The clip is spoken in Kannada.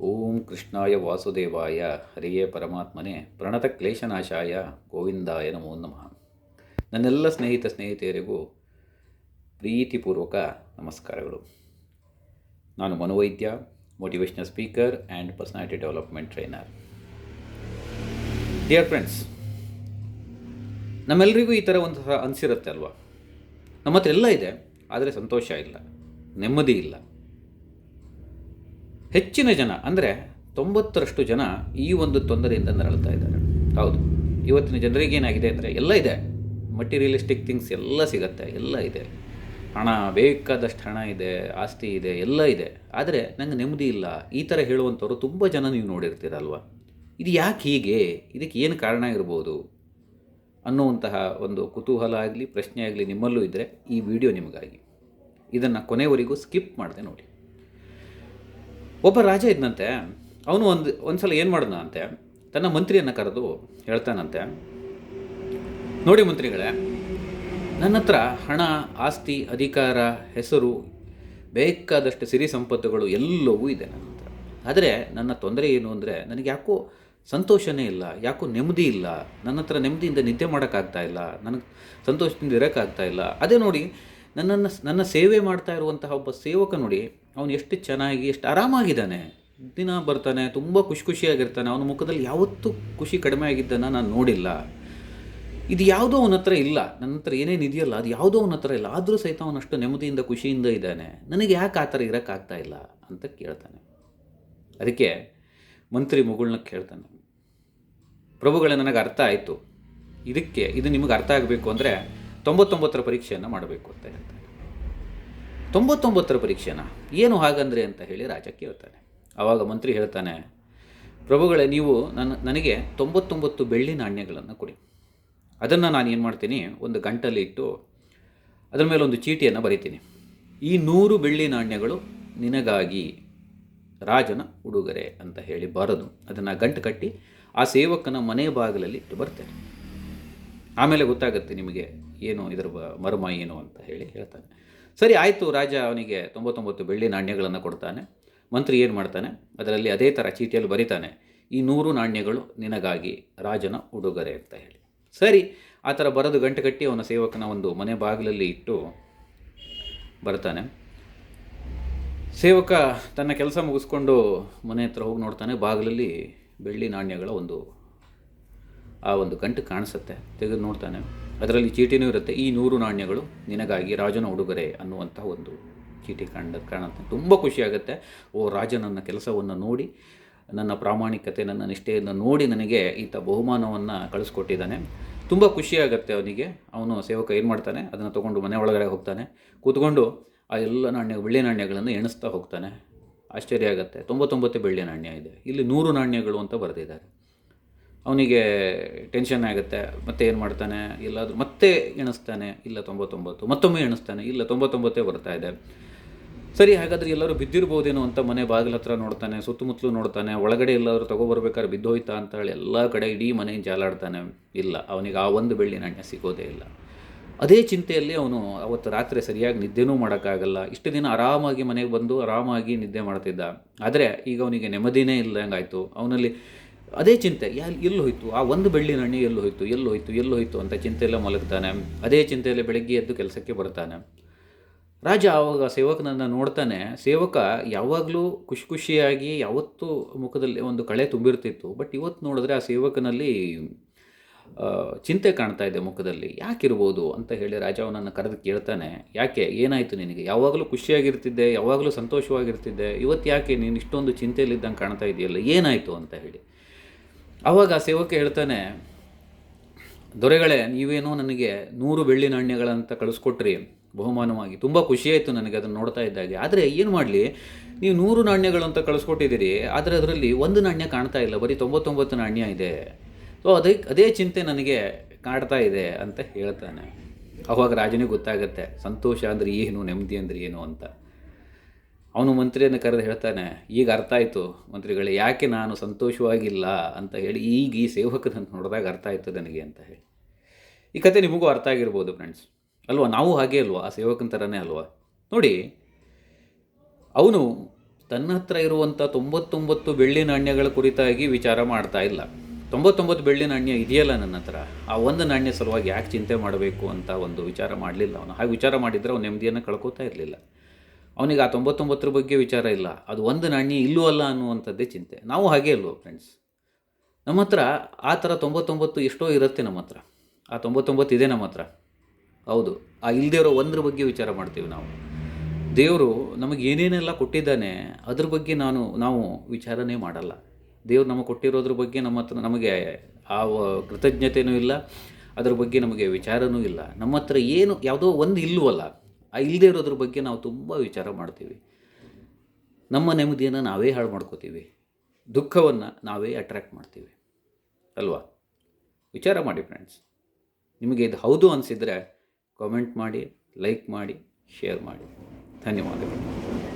ಓಂ ಕೃಷ್ಣಾಯ ವಾಸುದೇವಾಯ, ಹರಿಯೇ ಪರಮಾತ್ಮನೇ, ಪ್ರಣತ ಕ್ಲೇಶನಾಶಾಯ, ಗೋವಿಂದಾಯ ನಮೋ ನಮಃ. ನನ್ನೆಲ್ಲ ಸ್ನೇಹಿತ ಸ್ನೇಹಿತೆಯರಿಗೂ ಪ್ರೀತಿಪೂರ್ವಕ ನಮಸ್ಕಾರಗಳು. ನಾನು ಮನೋವೈದ್ಯ motivational speaker and personality development trainer dear friends ನಮ್ಮೆಲ್ಲರಿಗೂ ಈ ಥರ ಒಂದು ಅನಿಸಿರುತ್ತೆ ಅಲ್ವಾ? ನಮ್ಮ ಹತ್ರ ಎಲ್ಲ ಇದೆ, ಆದರೆ ಸಂತೋಷ ಇಲ್ಲ, ನೆಮ್ಮದಿ ಇಲ್ಲ. ಹೆಚ್ಚಿನ ಜನ, ಅಂದರೆ ತೊಂಬತ್ತರಷ್ಟು ಜನ ಈ ಒಂದು ತೊಂದರೆಯಿಂದ ನರಳುತ್ತಾ ಇದ್ದಾರೆ. ಹೌದು. ಇವತ್ತಿನ ಜನರಿಗೆ ಏನಾಗಿದೆ ಅಂದರೆ ಎಲ್ಲ ಇದೆ. ಮಟೀರಿಯಲಿಸ್ಟಿಕ್ ಥಿಂಗ್ಸ್ ಎಲ್ಲ ಸಿಗತ್ತೆ, ಎಲ್ಲ ಇದೆ. ಹಣ ಬೇಕಾದಷ್ಟು ಹಣ ಇದೆ, ಆಸ್ತಿ ಇದೆ, ಎಲ್ಲ ಇದೆ. ಆದರೆ ನಂಗೆ ನೆಮ್ಮದಿ ಇಲ್ಲ. ಈ ಥರ ಹೇಳುವಂಥವ್ರು ತುಂಬ ಜನ ನೀವು ನೋಡಿರ್ತೀರಲ್ವ? ಇದು ಯಾಕೆ ಹೀಗೆ? ಇದಕ್ಕೆ ಏನು ಕಾರಣ ಇರ್ಬೋದು? ಅನ್ನುವಂತಹ ಒಂದು ಕುತೂಹಲ ಆಗಲಿ, ಪ್ರಶ್ನೆ ಆಗಲಿ ನಿಮ್ಮಲ್ಲೂ ಇದ್ದರೆ ಈ ವಿಡಿಯೋ ನಿಮಗಾಗಿ. ಇದನ್ನು ಕೊನೆಯವರೆಗೂ ಸ್ಕಿಪ್ ಮಾಡಿದೆ ನೋಡಿ. ಒಬ್ಬ ರಾಜ ಇದ್ದಂತೆ ಅವನು ಒಂದು ಒಂದು ಸಲ ಏನು ಮಾಡಿದ ಅಂತೆ, ತನ್ನ ಮಂತ್ರಿಯನ್ನು ಕರೆದು ಹೇಳ್ತಾನಂತೆ. ನೋಡಿ ಮಂತ್ರಿಗಳೇ ನನ್ನ ಹತ್ರ ಹಣ, ಆಸ್ತಿ, ಅಧಿಕಾರ, ಹೆಸರು, ಬೇಕಾದಷ್ಟು ಸಿರಿ ಸಂಪತ್ತುಗಳು ಎಲ್ಲವೂ ಇದೆ ನನ್ನ ಹತ್ರ. ಆದರೆ ನನ್ನ ತೊಂದರೆ ಏನು ಅಂದರೆ, ನನಗೆ ಯಾಕೋ ಸಂತೋಷನೇ ಇಲ್ಲ, ಯಾಕೋ ನೆಮ್ಮದಿ ಇಲ್ಲ, ನನ್ನ ಹತ್ರ ನೆಮ್ಮದಿಯಿಂದ ನಿದ್ದೆ ಮಾಡೋಕ್ಕಾಗ್ತಾ ಇಲ್ಲ, ನನಗೆ ಸಂತೋಷದಿಂದ ಇರೋಕ್ಕಾಗ್ತಾ ಇಲ್ಲ. ಅದೇ ನೋಡಿ, ನನ್ನನ್ನು, ನನ್ನ ಸೇವೆ ಮಾಡ್ತಾ ಇರುವಂತಹ ಒಬ್ಬ ಸೇವಕ ನೋಡಿ ಅವನು ಎಷ್ಟು ಚೆನ್ನಾಗಿ, ಎಷ್ಟು ಆರಾಮಾಗಿದ್ದಾನೆ. ದಿನ ಬರ್ತಾನೆ, ತುಂಬ ಖುಷಿ ಖುಷಿಯಾಗಿರ್ತಾನೆ. ಅವನ ಮುಖದಲ್ಲಿ ಯಾವತ್ತೂ ಖುಷಿ ಕಡಿಮೆ ಆಗಿದ್ದನ್ನು ನಾನು ನೋಡಿಲ್ಲ. ಇದು ಯಾವುದೋ ಅವನ ಹತ್ರ ಇಲ್ಲ. ನನ್ನ ಹತ್ರ ಏನೇನು ಇದೆಯಲ್ಲ, ಅದು ಯಾವುದೋ ಅವನ ಹತ್ರ ಇಲ್ಲ. ಆದರೂ ಸಹಿತ ಅವನಷ್ಟು ನೆಮ್ಮದಿಯಿಂದ, ಖುಷಿಯಿಂದ ಇದ್ದಾನೆ. ನನಗೆ ಯಾಕೆ ಆ ಥರ ಇರೋಕ್ಕಾಗ್ತಾ ಇಲ್ಲ ಅಂತ ಕೇಳ್ತಾನೆ. ಅದಕ್ಕೆ ಮಂತ್ರಿ ಮುಗುಳ್ನ ಕೇಳ್ತಾನೆ. ಪ್ರಭುಗಳೇ, ನನಗೆ ಅರ್ಥ ಆಯಿತು. ಇದಕ್ಕೆ, ಇದು ನಿಮಗೆ ಅರ್ಥ ಆಗಬೇಕು ಅಂದರೆ ತೊಂಬತ್ತೊಂಬತ್ತರ ಪರೀಕ್ಷೆಯನ್ನು ಮಾಡಬೇಕು ಅಂತ ಹೇಳ್ತಾನೆ. ತೊಂಬತ್ತೊಂಬತ್ತರ ಪರೀಕ್ಷೆನ? ಏನು ಹಾಗಂದ್ರೆ ಅಂತ ಹೇಳಿ ರಾಜ ಕೇಳ್ತಾನೆ. ಆವಾಗ ಮಂತ್ರಿ ಹೇಳ್ತಾನೆ, ಪ್ರಭುಗಳೇ, ನೀವು ನನ್ನ, ನನಗೆ ತೊಂಬತ್ತೊಂಬತ್ತು ಬೆಳ್ಳಿ ನಾಣ್ಯಗಳನ್ನು ಕೊಡಿ. ಅದನ್ನು ನಾನು ಏನು ಮಾಡ್ತೀನಿ? ಒಂದು ಗಂಟಲ್ಲಿ ಇಟ್ಟು ಅದರ ಮೇಲೆ ಒಂದು ಚೀಟಿಯನ್ನು ಬರಿತೀನಿ. ಈ ನೂರು ಬೆಳ್ಳಿ ನಾಣ್ಯಗಳು ನಿನಗಾಗಿ ರಾಜನ ಉಡುಗೊರೆ ಅಂತ ಹೇಳಿ ಬರೋದು ಅದನ್ನು ಗಂಟು ಕಟ್ಟಿ ಆ ಸೇವಕನ ಮನೆ ಬಾಗಿಲಲ್ಲಿ ಇಟ್ಟು ಬರ್ತೇನೆ. ಆಮೇಲೆ ಗೊತ್ತಾಗುತ್ತೆ ನಿಮಗೆ ಏನು, ಇದರ ಮರ್ಮ ಏನು ಅಂತ ಹೇಳಿ ಹೇಳ್ತಾನೆ. ಸರಿ, ಆಯಿತು, ರಾಜ ಅವನಿಗೆ ತೊಂಬತ್ತೊಂಬತ್ತು ಬೆಳ್ಳಿ ನಾಣ್ಯಗಳನ್ನು ಕೊಡ್ತಾನೆ. ಮಂತ್ರಿ ಏನು ಮಾಡ್ತಾನೆ? ಅದರಲ್ಲಿ ಅದೇ ಥರ ಚೀಟಿಯಲ್ಲಿ ಬರಿತಾನೆ, ಈ ನೂರು ನಾಣ್ಯಗಳು ನಿನಗಾಗಿ ರಾಜನ ಉಡುಗೊರೆ ಅಂತ ಹೇಳಿ. ಸರಿ, ಆ ಥರ ಬರೋದು ಗಂಟೆ ಕಟ್ಟಿ ಅವನ ಸೇವಕನ ಒಂದು ಮನೆ ಬಾಗಿಲಲ್ಲಿ ಇಟ್ಟು ಬರ್ತಾನೆ. ಸೇವಕ ತನ್ನ ಕೆಲಸ ಮುಗಿಸ್ಕೊಂಡು ಮನೆ ಹತ್ರ ಹೋಗಿ ನೋಡ್ತಾನೆ. ಬಾಗಿಲಲ್ಲಿ ಬೆಳ್ಳಿ ನಾಣ್ಯಗಳ ಒಂದು, ಆ ಒಂದು ಗಂಟು ಕಾಣಿಸುತ್ತೆ. ತೆಗೆದು ನೋಡ್ತಾನೆ. ಅದರಲ್ಲಿ ಚೀಟಿನೂ ಇರುತ್ತೆ. ಈ ನೂರು ನಾಣ್ಯಗಳು ನಿನಗಾಗಿ ರಾಜನ ಉಡುಗೊರೆ ಅನ್ನುವಂಥ ಒಂದು ಚೀಟಿ ಕಂಡ ಕಾಣುತ್ತೆ ತುಂಬ ಖುಷಿಯಾಗುತ್ತೆ ಓ, ರಾಜ ನನ್ನ ಕೆಲಸವನ್ನು ನೋಡಿ, ನನ್ನ ಪ್ರಾಮಾಣಿಕತೆ, ನನ್ನ ನಿಷ್ಠೆಯನ್ನು ನೋಡಿ ನನಗೆ ಈತ ಬಹುಮಾನವನ್ನು ಕಳಿಸ್ಕೊಟ್ಟಿದ್ದಾನೆ. ತುಂಬ ಖುಷಿಯಾಗುತ್ತೆ ಅವನಿಗೆ. ಅವನು ಸೇವಕ ಏನು ಮಾಡ್ತಾನೆ? ಅದನ್ನು ತೊಗೊಂಡು ಮನೆ ಒಳಗಡೆ ಹೋಗ್ತಾನೆ. ಕೂತ್ಕೊಂಡು ಆ ಎಲ್ಲ ನಾಣ್ಯ, ಬೆಳ್ಳಿ ನಾಣ್ಯಗಳನ್ನು ಎಣಿಸ್ತಾ ಹೋಗ್ತಾನೆ. ಆಶ್ಚರ್ಯ ಆಗುತ್ತೆ. ತೊಂಬತ್ತೊಂಬತ್ತು ಬೆಳ್ಳಿ ನಾಣ್ಯ ಇದೆ. ಇಲ್ಲಿ ನೂರು ನಾಣ್ಯಗಳು ಅಂತ ಬರೆದಿದ್ದಾರೆ. ಅವನಿಗೆ ಟೆನ್ಷನ್ ಆಗುತ್ತೆ, ಮತ್ತೆ ಏನು ಮಾಡ್ತಾನೆ? ಎಲ್ಲಾದರೂ ಮತ್ತೆ ಎಣಿಸ್ತಾನೆ, ಇಲ್ಲ ತೊಂಬತ್ತೊಂಬತ್ತು, ಮತ್ತೊಮ್ಮೆ ಎಣಿಸ್ತಾನೆ, ಇಲ್ಲ ತೊಂಬತ್ತೊಂಬತ್ತೇ ಬರ್ತಾ ಇದೆ. ಸರಿ, ಹಾಗಾದರೆ ಎಲ್ಲರೂ ಬಿದ್ದಿರ್ಬೋದೇನೋ ಅಂತ ಮನೆ ಬಾಗಿಲ ಹತ್ರ ನೋಡ್ತಾನೆ, ಸುತ್ತಮುತ್ತಲು ನೋಡ್ತಾನೆ, ಒಳಗಡೆ ಎಲ್ಲಾದರೂ ತೊಗೊಬರ್ಬೇಕಾದ್ರೆ ಬಿದ್ದೋಯ್ತಾ ಅಂತ ಹೇಳಿ ಎಲ್ಲ ಕಡೆ ಇಡೀ ಮನೆಯಿಂದ ಜಾಲಾಡ್ತಾನೆ. ಇಲ್ಲ, ಅವನಿಗೆ ಆ ಒಂದು ಬೆಳ್ಳಿ ನಾಣ್ಯ ಸಿಗೋದೇ ಇಲ್ಲ. ಅದೇ ಚಿಂತೆಯಲ್ಲಿ ಅವನು ಅವತ್ತು ರಾತ್ರಿ ಸರಿಯಾಗಿ ನಿದ್ದೆನೂ ಮಾಡೋಕ್ಕಾಗಲ್ಲ. ಇಷ್ಟು ದಿನ ಆರಾಮಾಗಿ ಮನೆಗೆ ಬಂದು ಆರಾಮಾಗಿ ನಿದ್ದೆ ಮಾಡ್ತಿದ್ದ. ಆದರೆ ಈಗ ಅವನಿಗೆ ನೆಮ್ಮದಿನೇ ಇಲ್ಲದಂಗಾಯಿತು ಅವನಲ್ಲಿ ಅದೇ ಚಿಂತೆ ಎಲ್ಲಿ ಹೋಯ್ತು? ಆ ಒಂದು ಬೆಳ್ಳಿ ನಾಣ್ಯ ಎಲ್ಲಿ ಹೋಯ್ತು? ಎಲ್ಲಿ ಹೋಯ್ತು? ಎಲ್ಲಿ ಹೋಯ್ತು ಅಂತ ಚಿಂತೆಯಲ್ಲೇ ಮಲಗ್ತಾನೆ. ಅದೇ ಚಿಂತೆಯಲ್ಲಿ ಬೆಳಗ್ಗೆ ಎದ್ದು ಕೆಲಸಕ್ಕೆ ಬರ್ತಾನೆ. ರಾಜ ಆವಾಗ ಸೇವಕನನ್ನು ನೋಡ್ತಾನೆ. ಸೇವಕ ಯಾವಾಗಲೂ ಖುಷಿ ಖುಷಿಯಾಗಿ ಯಾವತ್ತೂ ಮುಖದಲ್ಲಿ ಒಂದು ಕಳೆ ತುಂಬಿರ್ತಿತ್ತು. ಬಟ್ ಇವತ್ತು ನೋಡಿದ್ರೆ ಆ ಸೇವಕನಲ್ಲಿ ಚಿಂತೆ ಕಾಣ್ತಾ ಇದೆ ಮುಖದಲ್ಲಿ. ಯಾಕಿರ್ಬೋದು ಅಂತ ಹೇಳಿ ರಾಜ ಅವನನ್ನು ಕರೆದು ಕೇಳ್ತಾನೆ. ಯಾಕೆ? ಏನಾಯಿತು ನಿನಗೆ? ಯಾವಾಗಲೂ ಖುಷಿಯಾಗಿರ್ತಿದ್ದೆ? ಯಾವಾಗಲೂ ಸಂತೋಷವಾಗಿರ್ತಿದ್ದೆ? ಇವತ್ತು ಯಾಕೆ ನೀನು ಇಷ್ಟೊಂದು ಚಿಂತೆಯಲ್ಲಿದ್ದಂಗೆ ಕಾಣ್ತಾ ಇದೆಯಲ್ಲ? ಏನಾಯಿತು ಅಂತ ಹೇಳಿ. ಆವಾಗ ಸೇವಕ ಹೇಳ್ತಾನೆ, ದೊರೆಗಳೇ, ನೀವೇನೋ ನನಗೆ ನೂರು ಬೆಳ್ಳಿ ನಾಣ್ಯಗಳಂತ ಕಳಿಸ್ಕೊಟ್ರಿ. ಬಹುಮಾನವಾಗಿ ತುಂಬ ಖುಷಿಯಾಯಿತು ನನಗೆ ಅದನ್ನು ನೋಡ್ತಾ ಇದ್ದಾಗೆ ಆದರೆ ಏನು ಮಾಡಲಿ? ನೀವು ನೂರು ನಾಣ್ಯಗಳು ಅಂತ ಕಳಿಸ್ಕೊಟ್ಟಿದ್ದೀರಿ, ಆದರೆ ಅದರಲ್ಲಿ ಒಂದು ನಾಣ್ಯ ಕಾಣ್ತಾ ಇಲ್ಲ, ಬರೀ ತೊಂಬತ್ತೊಂಬತ್ತು ನಾಣ್ಯ ಇದೆ. ಸೊ ಅದೇ ಅದೇ ಚಿಂತೆ ನನಗೆ ಕಾಡ್ತಾ ಇದೆ, ಅಂತ ಹೇಳ್ತಾನೆ. ಅವಾಗ ರಾಜನಿಗೆ ಗೊತ್ತಾಗುತ್ತೆ, ಸಂತೋಷ ಅಂದರೆ ಏನು, ನೆಮ್ಮದಿ ಅಂದರೆ ಏನು? ಅಂತ. ಅವನು ಮಂತ್ರಿಯನ್ನು ಕರೆದು ಹೇಳ್ತಾನೆ, ಈಗ ಅರ್ಥ ಆಯಿತು ಮಂತ್ರಿಗಳೇ, ಯಾಕೆ ನಾನು ಸಂತೋಷವಾಗಿಲ್ಲ? ಅಂತ ಹೇಳಿ ಈಗ ಈ ಸೇವಕನನ್ನು ನೋಡಿದಾಗ ಅರ್ಥ ಆಯಿತು ನನಗೆ ಅಂತ ಹೇಳಿ. ಈ ಕತೆ ನಿಮಗೂ ಅರ್ಥ ಆಗಿರ್ಬೋದು ಫ್ರೆಂಡ್ಸ್ ಅಲ್ವಾ? ನಾವು ಹಾಗೆ ಅಲ್ವಾ? ಆ ಸೇವಕನ ಥರನೇ ಅಲ್ವಾ? ನೋಡಿ, ಅವನು ತನ್ನ ಹತ್ರ ಇರುವಂಥ ತೊಂಬತ್ತೊಂಬತ್ತು ಬೆಳ್ಳಿ ನಾಣ್ಯಗಳ ಕುರಿತಾಗಿ ವಿಚಾರ ಮಾಡ್ತಾ ಇಲ್ಲ. ತೊಂಬತ್ತೊಂಬತ್ತು ಬೆಳ್ಳಿ ನಾಣ್ಯ ಇದೆಯಲ್ಲ ನನ್ನ ಹತ್ರ? ಆ ಒಂದು ನಾಣ್ಯ ಸಲುವಾಗಿ ಯಾಕೆ ಚಿಂತೆ ಮಾಡಬೇಕು ಅಂತ ಒಂದು ವಿಚಾರ ಮಾಡಲಿಲ್ಲ ಅವನು. ಹಾಗೆ ವಿಚಾರ ಮಾಡಿದರೆ ಅವನು ನೆಮ್ಮದಿಯನ್ನು ಕಳ್ಕೊತಾ ಇರಲಿಲ್ಲ. ಅವನಿಗೆ ಆ ತೊಂಬತ್ತೊಂಬತ್ತರ ಬಗ್ಗೆ ವಿಚಾರ ಇಲ್ಲ. ಅದು ಒಂದು ನಾಣ್ಯ ಇಲ್ಲೂ ಅಲ್ಲ ಅನ್ನುವಂಥದ್ದೇ ಚಿಂತೆ. ನಾವು ಹಾಗೆ ಅಲ್ವೋ ಫ್ರೆಂಡ್ಸ್ ನಮ್ಮ ಹತ್ರ ಆ ಥರ ತೊಂಬತ್ತೊಂಬತ್ತು ಎಷ್ಟೋ ಇರುತ್ತೆ ನಮ್ಮ ಹತ್ರ. ಆ ತೊಂಬತ್ತೊಂಬತ್ತು ಇದೆ ನಮ್ಮ ಹತ್ರ. ಹೌದು. ಆ ಇಲ್ಲದೇ ಇರೋ ಒಂದ್ರ ಬಗ್ಗೆ ವಿಚಾರ ಮಾಡ್ತೀವಿ ನಾವು. ದೇವರು ನಮಗೆ ಏನೇನೆಲ್ಲ ಕೊಟ್ಟಿದ್ದಾನೆ, ಅದ್ರ ಬಗ್ಗೆ ನಾನು, ನಾವು ವಿಚಾರನೇ ಮಾಡಲ್ಲ. ದೇವ್ರು ನಮಗೆ ಕೊಟ್ಟಿರೋದ್ರ ಬಗ್ಗೆ ನಮ್ಮ ಹತ್ರ ನಮಗೆ ಆ ಕೃತಜ್ಞತೆಯೂ ಇಲ್ಲ. ಅದ್ರ ಬಗ್ಗೆ ನಮಗೆ ವಿಚಾರನೂ ಇಲ್ಲ. ನಮ್ಮ ಹತ್ರ ಏನು, ಯಾವುದೋ ಒಂದು ಇಲ್ಲವಲ್ಲ ಇಲ್ಲದೇ ಇರೋದ್ರ ಬಗ್ಗೆ ನಾವು ತುಂಬ ವಿಚಾರ ಮಾಡ್ತೀವಿ. ನಮ್ಮ ನೆಮ್ಮದಿಯನ್ನು ನಾವೇ ಹಾಳು ಮಾಡ್ಕೋತೀವಿ. ದುಃಖವನ್ನು ನಾವೇ ಅಟ್ರ್ಯಾಕ್ಟ್ ಮಾಡ್ತೀವಿ. ಅಲ್ವಾ? ವಿಚಾರ ಮಾಡಿ ಫ್ರೆಂಡ್ಸ್ ನಿಮಗೆ ಇದು ಹೌದು ಅನಿಸಿದರೆ ಕಾಮೆಂಟ್ ಮಾಡಿ ಲೈಕ್ ಮಾಡಿ ಶೇರ್ ಮಾಡಿ. ಧನ್ಯವಾದಗಳು.